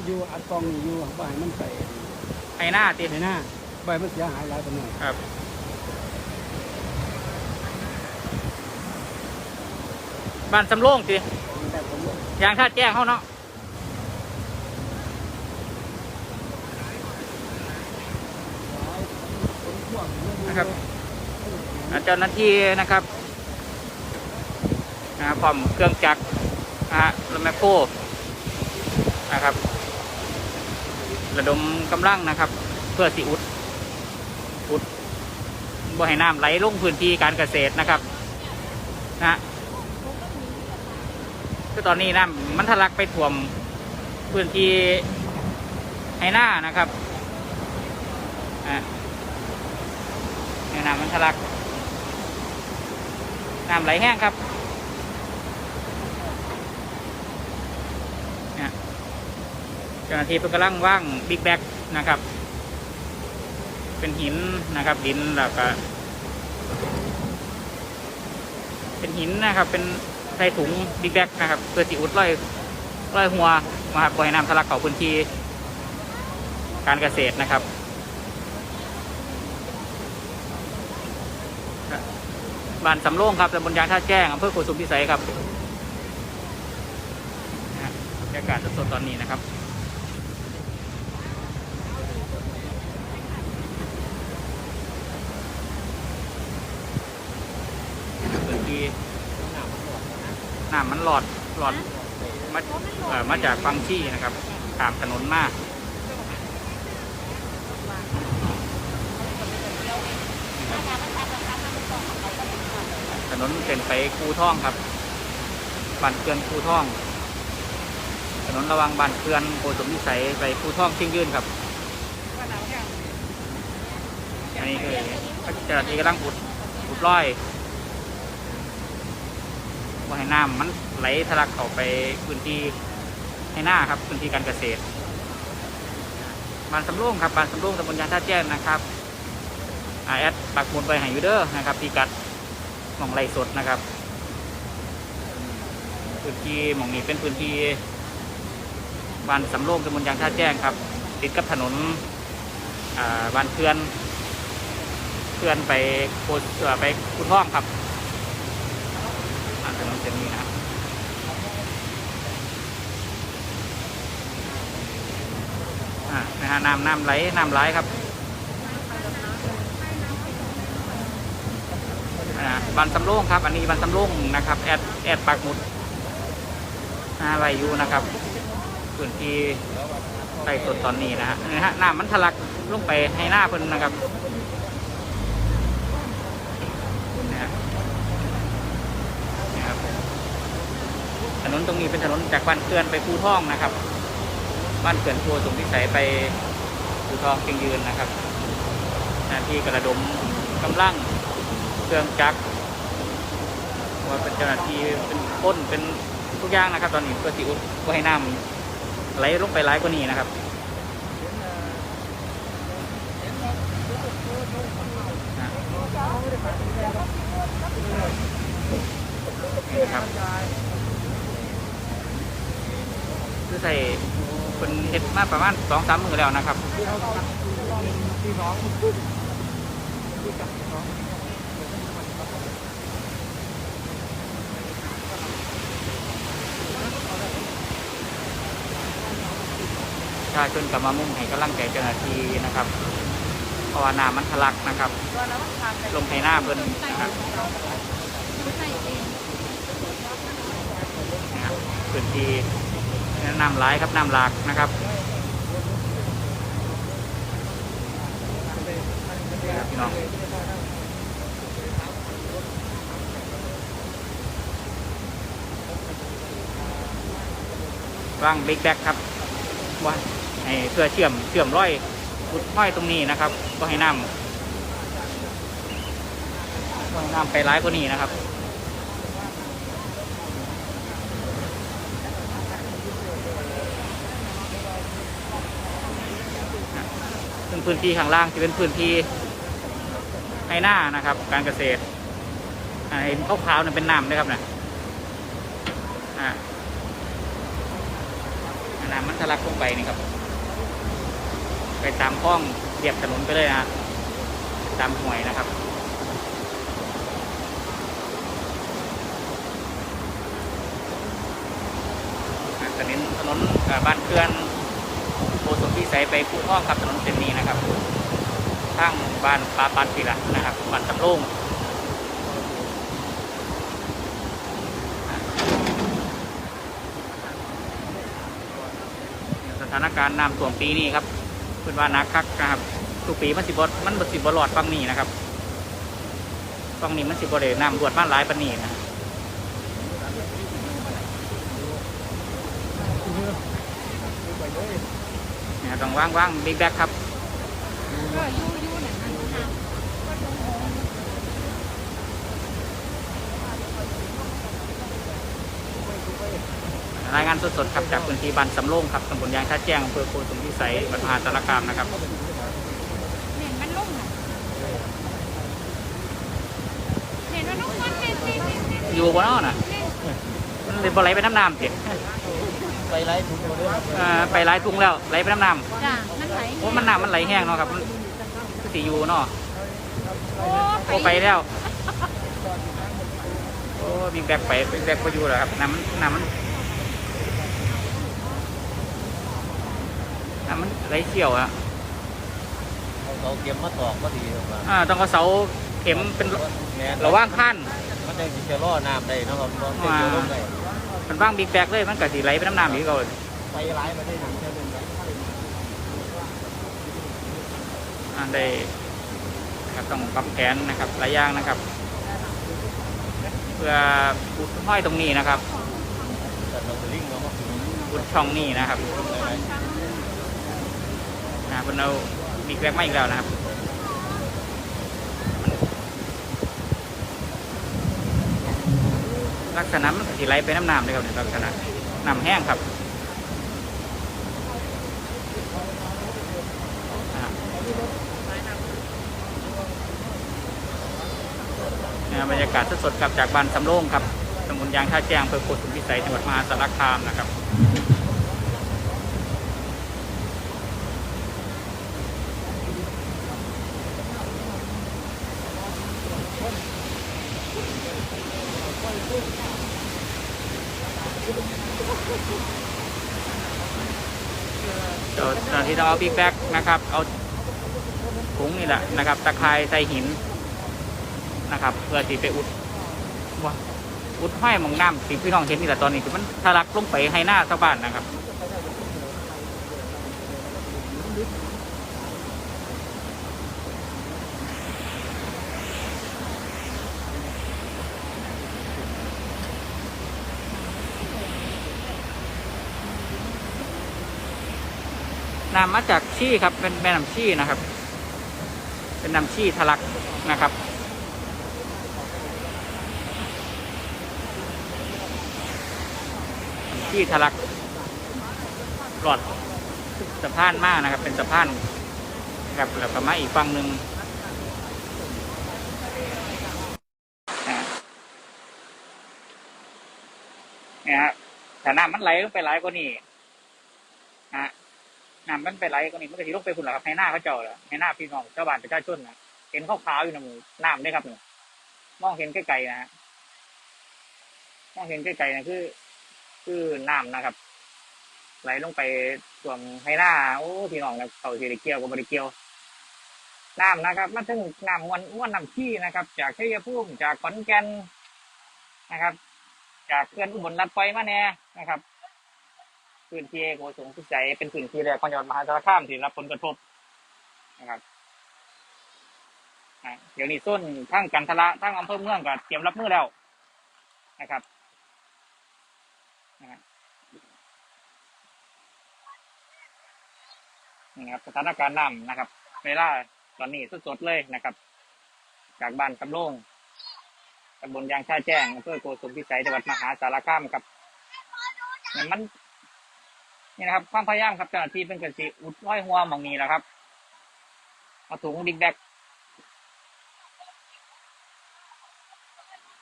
มันอยู่อัดกองนี่อยู่บ่ให้มันไปไอ้หน้าติในหน้าบ่ให้มันเสียหายหลายปานนั้นครับ บ้านสำโรงติแต่ผมว่ายางท่าแจ้งเขาเนาะผมห่วงนะครับ อ่าเจ้าหน้าที่นะครับนะครับพร้อมเครื่องจักรนะฮะรถแมคโครนะครับ ระดมกำลังนะครับ เพื่อสิอุดอุดบ่ให้น้ำไหลลงพื้นที่การเกษตรนะครับนะฮะคือตอนนี้น้ำมันทะลักไปท่วมพื้นที่ให้หน้านะครับอะเนี่ยน้ำมันทะลักน้ำไหลแห้งครับเนี่ยเจ้าหน้าที่เพิ่งกำลังว่างบิ๊กแบกนะครับ เป็นหินนะครับดินแล้วก็เป็นหินนะครับ เป็นใส่ถุงบิ๊กแบกนะครับเพื่อสิอุดร้อยร้อยหัวมาปล่อยน้ำทะลักเข้าพื้นที่การเกษตรนะครับบ้านสำโรงครับตำบลยางท่าแจ้งอำเภอโกสุมพิสัยครับบรรยากาศสดๆตอนนี้นะครับ พื้นที่ น้ำมันหลอดหลอดมาเอ่อมาจากฟังชี่นะครับตามถนนมากถนนเป็นไปคูท่องครับบ้านเคือนคูท่อง ถนนระวังบ้านเคือนโกสมวิสัยไปคูท่องชียงยืนครับอันนี้คือเจ้าหน้าที่กำลังอุดอุดร้อย ว่าให้น้ำมันไหลทะลักเข้าไปพื้นที่ให้หน้าครับพื้นที่การเกษตรบ้านสำโรงครับบ้านสำโรงตำบลยางท่าแจ้งนะครับอแอดปักหมุดไปห้อยูเดอร์นะครับพิกัดหมองไรสดนะครับพื้นที่หมองนี้เป็นพื้นที่บ้านสำโรงตำบลยางท่าแจ้งครับ ติดกับถนนบ้านเพื่อนเพื่อนไปโคดเอ่อไปคุณท่องครับ อ่าถนนเส้นนี้นะอ่านะฮะน้ำน้ำไหลน้ำไหลครับอ่าบันสำโรงครับ อันนี้บันสำโรงนะครับ แอดแอดปักหมุดอะไรอยู่นะครับพื้นที่ใต้สดตอนนี้นะฮะนะฮะน้ำมันทะลักลงไปให้หน้าเพิ่นนะครับนะฮะนี่ครับถ นนตรงนี้เป็นถนนจากบ้านเขื่อนไปภูท่องนะครับ บ้านเขื่อนทัวสงพิสัยไปภูท่องเชียงยืนนะครับ หน้าที่กระดมกำลังเครื่องจักรว่าเป็นเจ้าหน้าที่เป็นพ้นเป็นทุกอย่างนะครับ ตอนนี้เพื่อสิอุดเพื่อให้น้ำไหลลงไปไหลกว่านี้นะครับอะนี่ครับคือ ใส่เป็นเห็ดมาประมาณสองสามมือแล้วนะครับที่สองประชาชนกับมามุ่งให้กำลังใจเจ้าหน้าที่นะครับเพราะว่าน้ำมันทะลักนะครับ ลงในหน้าเพิ่นนะครับนะครับพื้นที่ น้ำไหลายครับน้ำหลากนะครับครับพี่น้องร่างบิ๊กแบกครับว่าให้เพื่อเชื่อมเชื่อมร้อยอุดห้อยตรงนี้นะครับ ก็ให้น้ำก็ให้น้ำไปร้ายกว่านี้นะครับ พื้นที่ข้างล่างจะเป็นพื้นที่ให้หน้านะครับ การเกษตรอ่าเห็นขาวๆนั่นเป็นน้ำนะครับนะอ่าน้ำมันทะลักลงไปนี่ครับ ไปตามคลองเรียบถนนไปเลยนะตามห่วยนะครับถนนถนนบ้านเพื่อน สัยไปคู่ห้องครับถนนเส้นนี้นะครับทางบ้านปลาปันปีละนะครับบ้านสำโรงอ่าสถานการณ์น้ำท่วมปีนี้ครับเป็นว่านักคักนะครับทุกปีมันสิบมันบสิบหลอดฟังนี้นะครับฟังนี้มันสิบบเลยน้ำรวดบ้านหลายปานนี้นะ เนี่ย ต้องว่างว่างบิ๊กแบ็คครับก็ยู่ยู่หนังนั้นนะก็ลงโองรายงานสดๆครับจากพื้นที่บ้านสำโรงครับตำบลยางท่าแจ้งอำเภอโพธิ์สมพิสัยจังหวัดมหาสารคามนะครับเนี่ยมันลุ่มอะเนี่ยมันลุ่มมันเป็นเป็นเป็นอยู่บนอ้อน่ะมันเลยบ่ไหลไปน้ำน้ำเสีย ไปไล่ถุงหมดเลยอ่าไปไหลายทุ่งแล้วไหลไปน้ำน้จ้ะมันไหลำโอ้มันน้ำมันไหลแห้งเนาะครับมันคือสีอยู่เนาะโอ้โอ้ไปแล้วโอ้บิ๊กแบ็คไปบิ๊กแบ็คไปอยู่แล้วครับน้ำมันน้ำมันน้ำมันไหลเชี่ยวอะเราเก็บมาตอกก็ดีครับอ่าต้องเอาเสาเข็มเป็นแม่ระว่างขั้นมันจะจะล่อน้ำได้นะครับล่อเส้นเดียวลงได้ มันว่างบิ๊กแบ็คเลยมันก็สีไหลไปน้ำน้ำอีกก่อนไปไล่มาได้หนังแค่เป็นอันได้นะครับต้องปรับแผนนะครับหลายอย่างนะครับ เพื่ออุดห้อยตรงนี้นะครับอุดช่องนี้นะครับนะเป็นเอาบิ๊กแบ็คมาอีกแล้วนะครับ ลักษณะมันสีไหลไปน้ำน้ำเลยครับเนี่ยลักษณะน้ำแห้งครับเนี่ยบรรยากาศสดๆครับจากบ้านสำโรงครับ สมุนยางท่าแจ้งอำเภอโพธิ์สุมพิสัยจังหวัดมหาสารคามนะครับ เดี๋ยว ตอนที่เราเอาบิ๊กแบ็กนะครับ เอาถุงนี่แหละนะครับ ตะไคร้ใส่หินนะครับ เพื่อที่ไปอุดว่าอุดห้อยหมองน้ำสิ่งที่น้องเห็นนี่แหละตอนนี้คือมันทะลักลงไปให้หน้าชาวบ้านนะครับ น้ำมาจากชี่ครับ เป็นแม่น้ำชี่นะครับ เป็นน้ำชี่ทะลักนะครับชี่ทะลักหลอดสะพานมากนะครับ เป็นสะพานนะครับแล้วก็มาอีกฝั่งหนึ่งเนี่ยฮะแต่น้ำมันไหลลงไปไหลกว่านี้ฮะ น้ำมันไปไหลก็นี่มันก็สิลงไปคุณหรอครับให้หน้าเขาเจ้าเหรอให้หน้าพี่น้องชาวบ้านประชาชนนะเห็นข้าวๆอยู่นะหมูน้ำได้ครับเนี่ยมองเห็นไกล้ๆนะฮะมองเห็นไกล้ๆนะคือ คือน้ำนะครับ ไหลลงไปส่วนให้หน้าโอ้พี่น้องนะเขาสิได้เกียวกับบริเกียวน้ำนะครับมันถึงน้ำวนม้วนน้ำขี้นะครับ จากชัยภูมิจากขอนแก่นนะครับ จากเขื่อนอุบลรัฐปมาแน่นะครับ พื้นที่โกสงสุขใจเป็นพื้นที่แรกของจังหวัดมหาสารคามที่รับผลกระทบนะครับเดี๋ยวนี้ส้นทั้งกันทละทั้งอำเภอเมืองก็เตรียมรับมือแล้วนะครับนะครับสถานการณ์น้ำนะครับเวลาตอนนี้สดๆเลยนะครับ จากบ้านสำโรงตำบลยางชาแจ้งอำเภอโกสุมพิสัยจังหวัดมหาสารคามครับมัน นี่นะครับ ความพยายามครับเจ้าหน้าที่เป็นกระสีอุดร้อยหัวหมองนี้แหละครับเอาถุงดิกแดก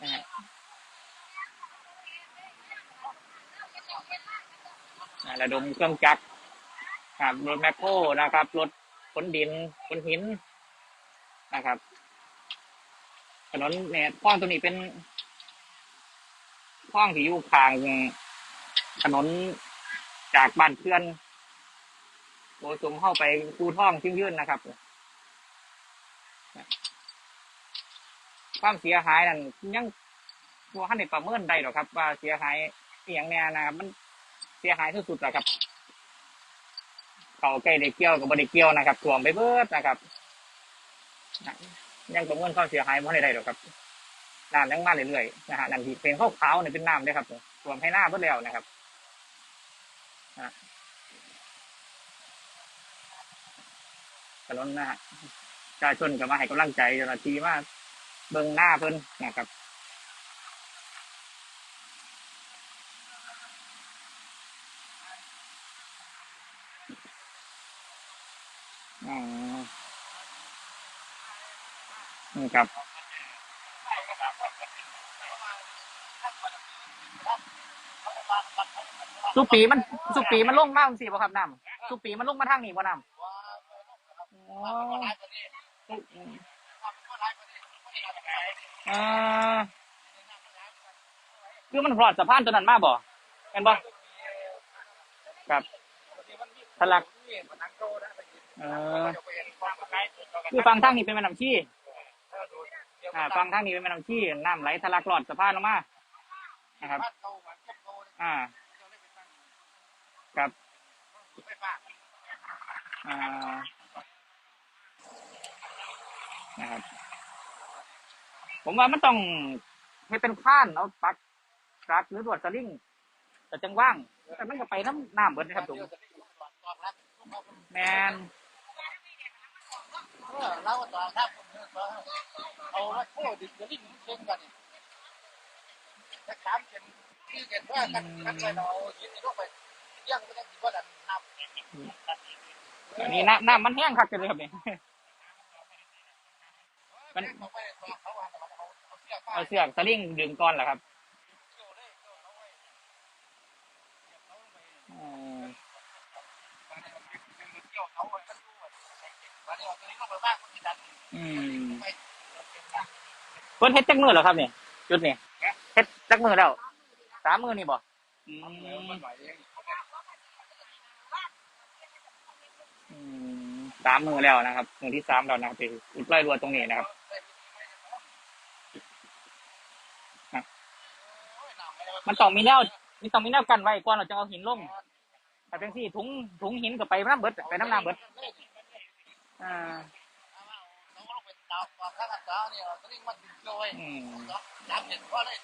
นะฮะนะระดมเครื่องจักรครับรถแมคโครนะครับรถขนดินขนหินนะครับ ถนนเนี่ยคลองตัวนี้เป็นคลองที่อยู่ข้างถนน จากบ้านเพื่อนโดยตรงเข้าไปคูท่องชิ้งยื่นนะครับ ความเสียหายนั่นยังตัวขั้นในประเมินได้หรอกครับ ว่าเสียหายอหย่างแน่นะครับมันเสียหายที่สุดแล้วครับเขาใกล้ได้เกี่ยวกับบริเกี่ยวนะครับถ่วมไปเบิดนะครับยังประเมินความเสียหายไม่ได้หรอกครับน้ำยังมาเรื่อยๆนะฮะนั่นที่เป็นข้าวๆเนี่ยเป็นน้ำเลยครับถ่วมให้หน้าเบิดแล้วนะครับ นะถนนนะฮะประชาชนก็มาให้กำลังใจเจ้าหน้าที่าเบิ่งหน้าเพิ่นนะครับอ๋อนี่ครับ สุปีมันสุปีมันลงมากสิบ่ครับน้ำสุปีมันลงมาทางนี้บ่น้ำอ่าคือมันพลอดสะพานตัวนั้นมากบ่เห็นบ่ครับทะลักเออคือฟังทางนี้เป็นแม่น้ำชีอ่าฟังทางนี้เป็นแม่น้ำชี้น้ำไหลทะลักหลอดสะพานลงมานะครับ อ่า ครับอ่านะครับ ผมว่ามันต้องให้เป็นข้านเอาปักรักหรือตรวจสลิงแต่จังว่าง แต่มันก็ไปน้ำน้ำเบิดนะครับผมแมนเราก็ต่อครับเอาโคดิจะดิ้นเช่นกันจะถามเป็นที่เกิดว่ากันกันเลยเราคิดในโลกไป ยังไม่ได้คิดว่าดันนับอันนี้น้ำน้ำมันแห้งคักเลยครับเนี่ยมันเอาเสือกสลิงดึงก่อนเหรอครับเพิ่นเฮ็ดจักมือเหรอครับเนี่ยจุดนี่เฮ็ดจักมือแล้วสามมือนี่บ่อืมอืม สามมือแล้วนะครับมือที่สามแล้วนะครับที่อุดรอยรัวตรงนี้นะครับมันต้องมีแนวมีต้องมีแนวกันไว้ก่อนเราจะเอาหินลงแต่จังซี่ถุงถุงหินก็ไปน้ำเบิดไปน้ำน้ำเบิดอ่ากวางที่มันเกี่ยวไว้อืมน้ำเย็นก็เลย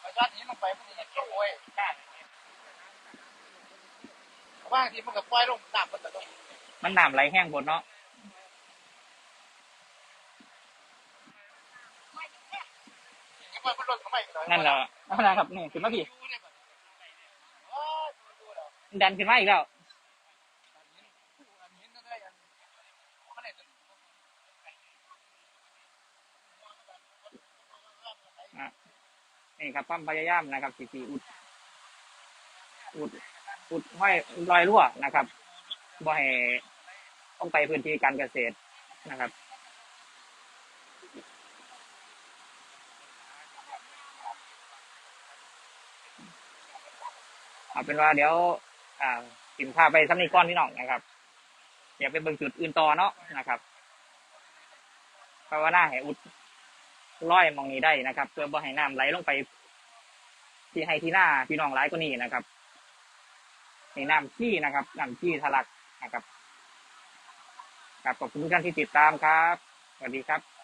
ไปด้านนี้ลงไปมันจะเกี่ยวไว้ว่าที่มันก็ปล่อยลงน้ำมันจะต้อง มันน้ำไหลแห้งบนเนาะยังไม่ลดก็ไม่เลยนั่นแหละนั่นแหละครับนี่ขึ้นมาพี่ดูเนี่ยแบบโอ้ยดูแล้วดันขึ้นมาอีกแล้วอันนี้นั่นได้อันมันเนี่ยนี่ครับความพยายามนะครับสีสีอุด อุด อุดห้อยรอยรั่วนะครับ บ่ให้ต้องไปพื้นที่การเกษตรนะครับเอาเป็นว่าเดี๋ยว อ่าสินพาไปซ้ำนี้ก้อนพี่น้องนะครับอย่าไปเบิ่งจุดอื่นต่อเนาะนะครับภาวนาให้อุดร้อยมองนี้ได้นะครับเพื่อบ่ให้น้ำไหลลงไป ที่ให้ที่หน้าพี่น้องร้ายก็นี่นะครับในน้ำขี้นะครับน้ำขี้ทะลัก นะครับครับขอบคุณทุกท่านที่ติดตามครับ สวัสดีครับ